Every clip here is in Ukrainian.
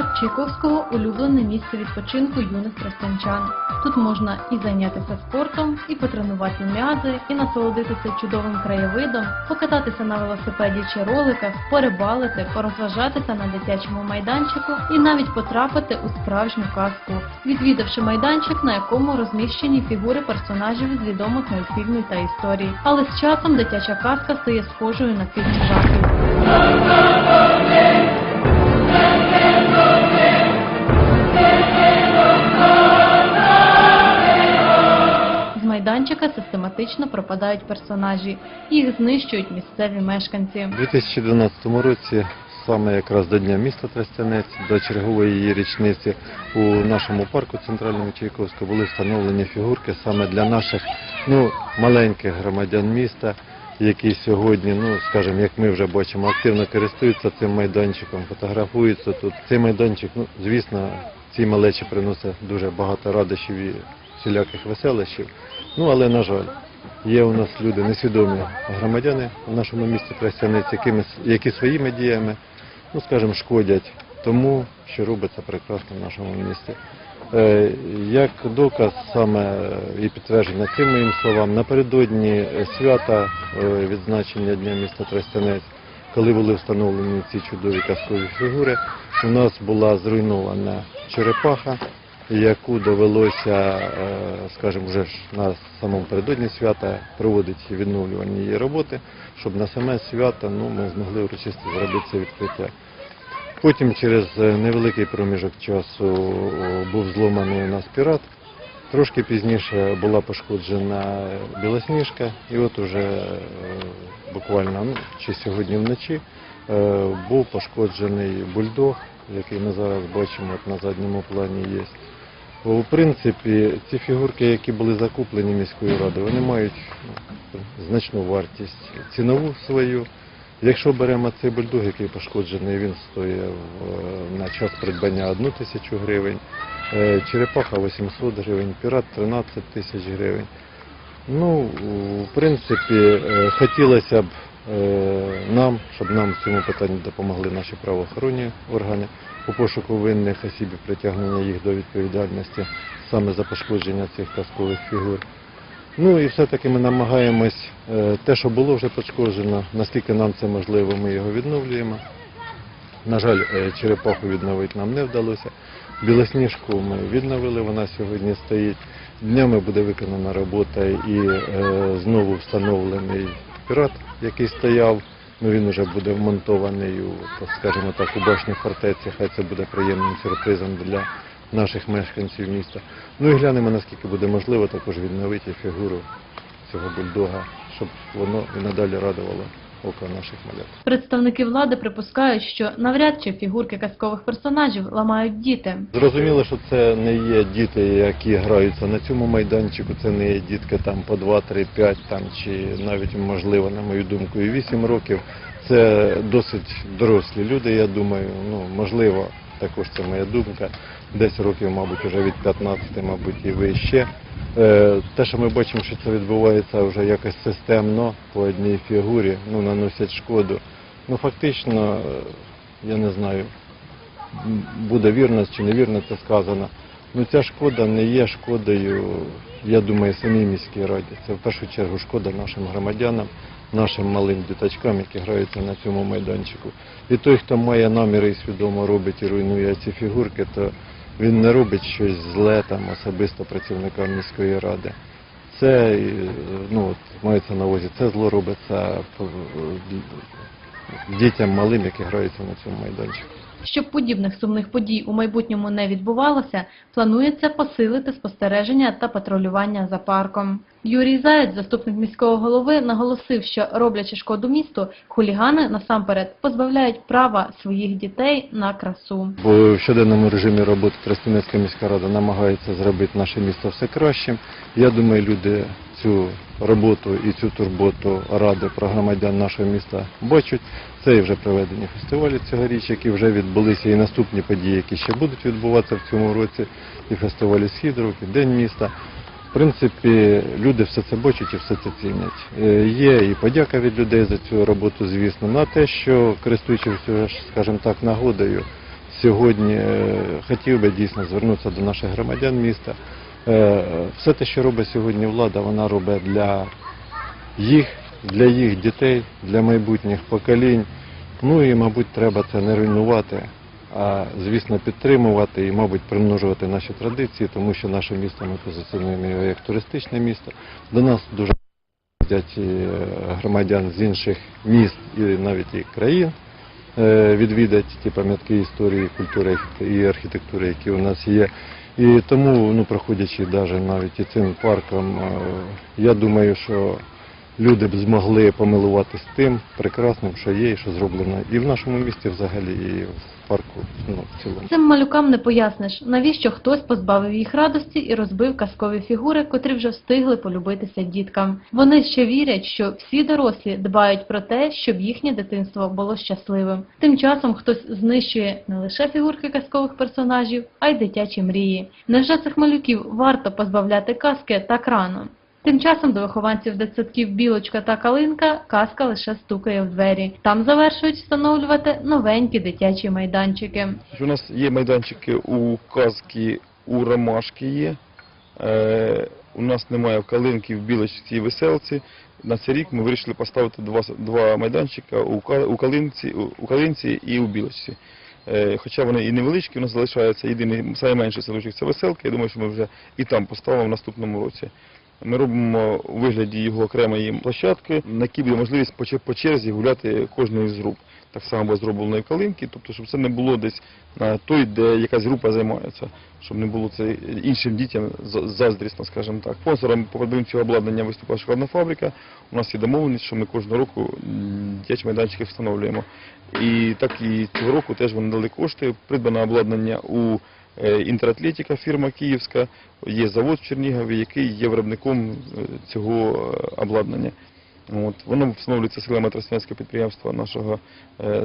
Чайковського улюблене місце відпочинку юних тростянчан. Тут можна і зайнятися спортом, і потренувати м'язи, і насолодитися чудовим краєвидом, покататися на велосипеді чи роликах, порибалити, порозважатися на дитячому майданчику і навіть потрапити у справжню казку, відвідавши майданчик, на якому розміщені фігури персонажів з відомих мультфільмів та історій. Але з часом дитяча казка стає схожою на фільм жахів. Майданчика систематично пропадають персонажі, їх знищують місцеві мешканці. У 2012 році, саме якраз до Дня міста Тростянець, до чергової її річниці, у нашому парку центральному Чайковського були встановлені фігурки саме для наших ну, маленьких громадян міста, які сьогодні, ну скажімо, як ми вже бачимо, активно користуються цим майданчиком, фотографуються тут. Цей майданчик, ну звісно, ці малечі приносить дуже багато радощів і всіляких веселощів. Ну але на жаль. Є у нас люди несвідомі громадяни в нашому місті Тростянець, які своїми діями, ну скажімо, шкодять тому, що робиться прекрасно в нашому місті. Е, Як доказ саме і підтвердження цим моїм словам, напередодні свята е, відзначення Дня міста Тростянець, коли були встановлені ці чудові казкові фігури, у нас була зруйнована черепаха, яку довелося, е, скажімо, вже ж на самому передодні свята проводити відновлювальні її роботи, щоб на саме свято ну, ми змогли урочисто зробити це відкриття. Потім через е, невеликий проміжок часу був зломаний у нас пірат. Трошки пізніше була пошкоджена білосніжка, і от уже е, буквально ну, чи сьогодні вночі був пошкоджений бульдог, який ми зараз бачимо от на задньому плані є. У принципі, ці фігурки, які були закуплені міською радою, вони мають ну, значну вартість цінову свою. Якщо беремо цей бульдог, який пошкоджений, він стоїть в- на час придбання 1 тисячу гривень, е, черепаха 800 гривень, пірат 13 тисяч гривень. Ну, в принципі, е, хотілося б е, нам, щоб нам в цьому питанні допомогли наші правоохоронні органи у пошуку винних осіб і притягнення їх до відповідальності саме за пошкодження цих казкових фігур. Ну і все-таки ми намагаємось е, те, що було вже пошкоджено, наскільки нам це можливо, ми його відновлюємо. На жаль, е, черепаху відновити нам не вдалося. Білосніжку ми відновили, вона сьогодні стоїть. Днями буде виконана робота і е, знову встановлений пірат, який стояв. Ну він вже буде вмонтований, у, скажімо так, у башні фортеці. Хай це буде приємним сюрпризом для наших мешканців міста. Ну і глянемо, наскільки буде можливо також відновити фігуру цього бульдога, щоб воно і надалі радувало око наших малят. Представники влади припускають, що навряд чи фігурки казкових персонажів ламають діти. Зрозуміло, що це не є діти, які граються на цьому майданчику, це не є дітки там по 2, 3, 5 там, чи навіть, можливо, на мою думку, і 8 років. Це досить дорослі люди, я думаю, ну, можливо, також це моя думка, десь років, мабуть, вже від 15, мабуть, і вище. Е, Те, що ми бачимо, що це відбувається вже якось системно по одній фігурі, ну, наносять шкоду. Ну, фактично, е, я не знаю, буде вірно чи невірно це сказано. Ну ця шкода не є шкодою, я думаю, самій міській раді. Це в першу чергу шкода нашим громадянам, нашим малим діточкам, які граються на цьому майданчику. І той, хто має наміри і свідомо робить і руйнує ці фігурки, то він не робить щось зле там особисто працівникам міської ради. Це ну мається на увазі, це зло робиться е, дітям малим, які граються на цьому майданчику. Щоб подібних сумних подій у майбутньому не відбувалося, планується посилити спостереження та патрулювання за парком. Юрій Заєць, заступник міського голови, наголосив, що роблячи шкоду місту, хулігани насамперед позбавляють права своїх дітей на красу. В щоденному режимі роботи Тростянецька міська рада намагається зробити наше місто все кращим. Я думаю, люди цю роботу і цю турботу ради про громадян нашого міста бачать. Це і вже проведені фестивалі цьогоріч, які вже відбулися, і наступні події, які ще будуть відбуватися в цьому році, і фестивалі Східрук, і День міста. В принципі, люди все це бачать і все це цінять. Е, Є і подяка від людей за цю роботу, звісно, на те, що користуючись, скажімо так, нагодою, сьогодні е, хотів би дійсно звернутися до наших громадян міста. Е, Все те, що робить сьогодні влада, вона робить для їх, для їх дітей, для майбутніх поколінь. Ну і, мабуть, треба це не руйнувати, а звісно підтримувати і, мабуть, примножувати наші традиції, тому що наше місто ми позиціонуємо як туристичне місто. До нас дуже приходять і, е, громадян з інших міст і навіть і країн е, відвідати ті пам'ятки історії, культури і архітектури, які у нас є. І тому, ну, проходячи навіть навіть і цим парком, е, я думаю, що люди б змогли помилуватись тим прекрасним, що є і що зроблено і в нашому місті взагалі, і в парку ну, в цілому. Цим малюкам не поясниш, навіщо хтось позбавив їх радості і розбив казкові фігури, котрі вже встигли полюбитися діткам. Вони ще вірять, що всі дорослі дбають про те, щоб їхнє дитинство було щасливим. Тим часом хтось знищує не лише фігурки казкових персонажів, а й дитячі мрії. Невже цих малюків варто позбавляти казки так рано? Тим часом до вихованців дитсадків Білочка та Калинка казка лише стукає в двері. Там завершують встановлювати новенькі дитячі майданчики. У нас є майданчики у казки, у ромашки є. Е, у нас немає в калинки, в білочці і веселці. На цей рік ми вирішили поставити два, два майданчика у, Ка- у, калинці, у, калинці і у білочці. Е, хоча вони і невеличкі, у нас залишається єдиний найменший садочок це веселка. Я думаю, що ми вже і там поставимо в наступному році. Ми робимо у вигляді його окремої площадки, на якій буде можливість по черзі гуляти кожної з груп. Так само буде зроблено і калинки, тобто, щоб це не було десь на той, де якась група займається, щоб не було це іншим дітям заздрісно, скажімо так. Спонсором по цього обладнання виступає шоколадна фабрика. У нас є домовленість, що ми кожного року дитячі майданчики встановлюємо. І так і цього року теж вони дали кошти. Придбане обладнання у е, інтератлетика, фірма київська. Є завод в Чернігові, який є виробником е, цього е, обладнання. От, воно встановлюється силами тростянського підприємства нашого е,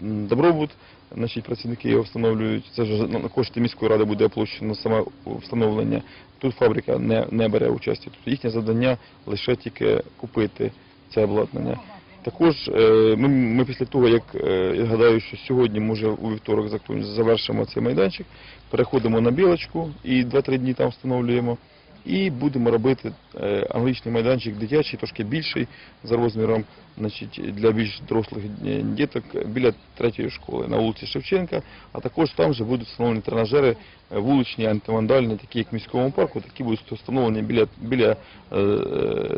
Добробут. Значить, працівники його встановлюють. Це ж на на кошти міської ради буде оплачено саме встановлення. Тут фабрика не, не бере участі. Тобто їхнє завдання лише тільки купити це обладнання. Також е, ми, ми після того, як е, я гадаю, що сьогодні, може у вівторок завершимо цей майданчик, переходимо на білочку і 2-3 дні там встановлюємо. І будемо робити е, аналогічний майданчик дитячий, трошки більший за розміром, значить, для більш дорослих діток біля третьої школи на вулиці Шевченка. А також там же будуть встановлені тренажери вуличні, антивандальні, такі як в міському парку, такі будуть встановлені біля, біля е,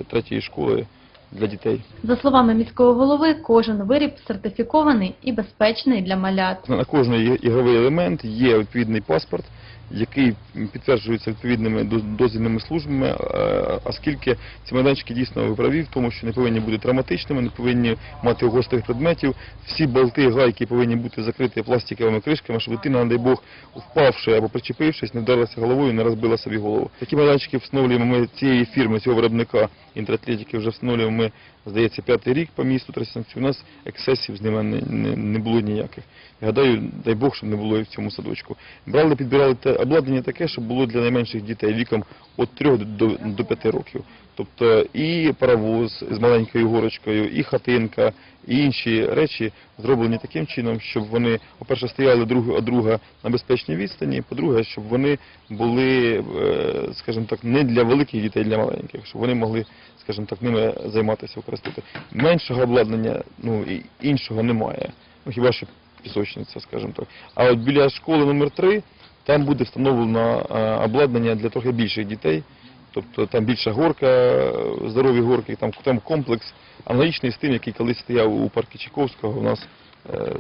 третьої школи для дітей. За словами міського голови, кожен виріб сертифікований і безпечний для малят. На кожний ігровий елемент є відповідний паспорт, який підтверджується відповідними дозвільними службами, е, оскільки ці майданчики дійсно ви праві в тому, що не повинні бути травматичними, не повинні мати гострих предметів. Всі болти, гайки повинні бути закриті пластиковими кришками, щоб дитина, не дай Бог, впавши або причепившись, не вдарилася головою, не розбила собі голову. Такі майданчики встановлюємо ми цієї фірми, цього виробника інтератлетики вже встановлюємо ми, здається, п'ятий рік по місту Тростянці. У нас ексцесів з ними не, не, не було ніяких. Я гадаю, дай Бог, щоб не було і в цьому садочку. Брали, підбирали те обладнання таке, щоб було для найменших дітей віком від 3 до, до 5 років. Тобто і паровоз з маленькою горочкою, і хатинка, і інші речі зроблені таким чином, щоб вони, по-перше, стояли друг від друга на безпечній відстані, по-друге, щоб вони були, е, скажімо так, не для великих дітей, для маленьких, щоб вони могли, скажімо так, ними займатися, використовувати. Меншого обладнання, ну і іншого немає. Ну хіба що пісочниця, скажімо так. А от біля школи номер 3 там буде встановлено е, обладнання для трохи більших дітей. Тобто там більша горка, е, здорові горки, там, там комплекс аналогічний з тим, який колись стояв у парку Чайковського, у нас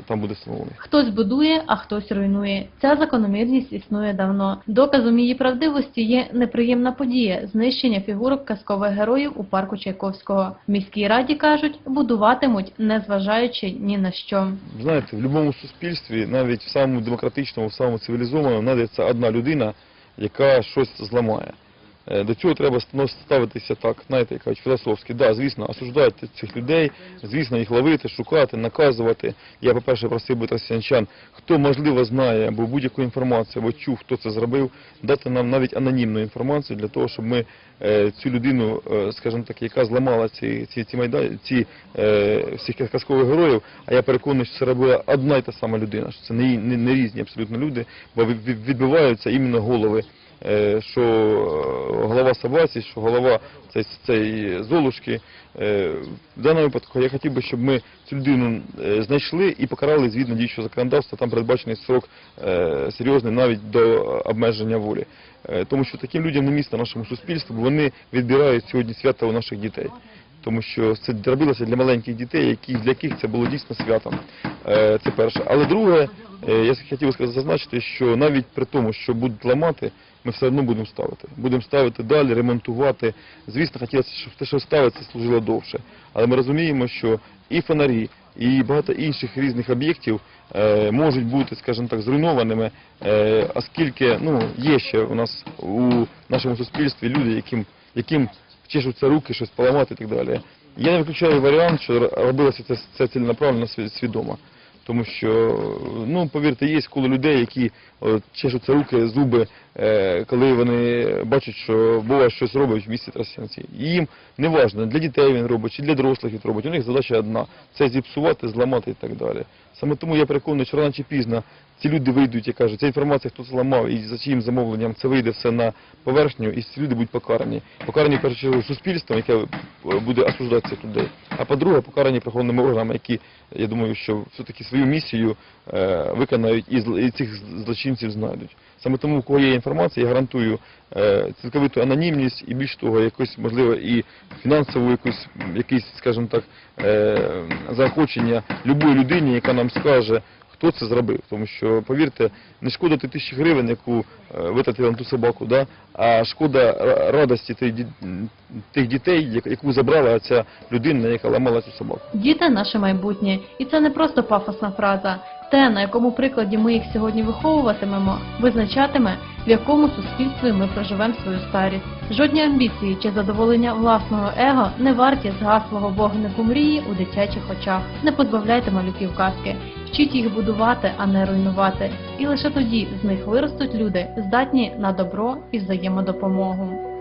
там буде встановлений. Хтось будує, а хтось руйнує. Ця закономірність існує давно. Доказом її правдивості є неприємна подія знищення фігурок казкових героїв у парку Чайковського. В міській раді кажуть, будуватимуть, не зважаючи ні на що. Знаєте, в будь-якому суспільстві, навіть в самому демократичному, в самому цивілізованому, знайдеться одна людина, яка щось зламає. Е, До цього треба ставитися так, знаєте, як філософськи. Да, звісно, осуждайте цих людей, звісно, їх ловити, шукати, наказувати. Я, по-перше, просив би тростянчан, хто можливо знає або будь-яку інформацію, або чув, хто це зробив, дати нам навіть анонімну інформацію для того, щоб ми е, цю людину, е, скажімо так, яка зламала ці, ці, ці, всіх казкових героїв, а я переконаний, що це робила одна й та сама людина, що це не, не, не різні абсолютно люди, бо від- від- відбиваються іменно голови що е, голова собаці, що голова цієї, золушки. Е, В даному випадку я хотів би, щоб ми цю людину е, знайшли і покарали згідно діючого законодавства. Там передбачений срок е, серйозний навіть до обмеження волі. Е, Тому що таким людям не місце нашому суспільству, бо вони відбирають сьогодні свято у наших дітей. Тому що це робилося для маленьких дітей, які, для яких це було дійсно святом. Е, Це перше. Але друге, е, я хотів сказати- зазначити, що навіть при тому, що будуть ламати, ми все одно будемо ставити. Будемо ставити далі, ремонтувати. Звісно, хотілося, щоб те, що ставиться, служило довше. Але ми розуміємо, що і фонарі, і багато інших різних об'єктів е, можуть бути, скажімо так, зруйнованими, оскільки ну, є ще у нас у нашому суспільстві люди, яким, яким чешуться руки, щось поламати і так далі. Я не виключаю варіант, що робилося це, це ціленаправленно сві- свідомо. Тому що, ну, повірте, є коло людей, які от, чешуться руки, зуби, е, коли вони бачать, що Бога щось робить в місті Тростянці. І їм не важливо, для дітей він робить, чи для дорослих він робить. У них задача одна це зіпсувати, зламати і так далі. Саме тому я переконаний, що рано чи пізно ці люди вийдуть і кажуть, ця інформація, хто зламав і за чиїм замовленням це вийде все на поверхню, і ці люди будуть покарані. Покарані першу суспільством, яке е, буде осуждати цих людей. А по-друге, покарані правоохоронними органами, які, я думаю, що все-таки свою місію е, виконають і цих злочинців знайдуть. Саме тому, у кого є інформація, я гарантую е, цілковиту анонімність і більш того, якось можливо і фінансову якусь якісь, скажімо так, е, заохочення любої людині, яка нам скаже, хто це зробив. Тому що, повірте, не шкода ти тисячі гривень, яку е, витратили на ту собаку, да? а шкода радості ді- м, тих дітей, яку забрала ця людина, яка ламала цю собаку. Діти наше майбутнє, і це не просто пафосна фраза. Те, на якому прикладі ми їх сьогодні виховуватимемо, визначатиме, в якому суспільстві ми проживемо свою старість. Жодні амбіції чи задоволення власного его не варті згаслого вогнику мрії у дитячих очах. Не позбавляйте малюків казки, вчіть їх будувати, а не руйнувати. І лише тоді з них виростуть люди, здатні на добро і взаємодопомогу.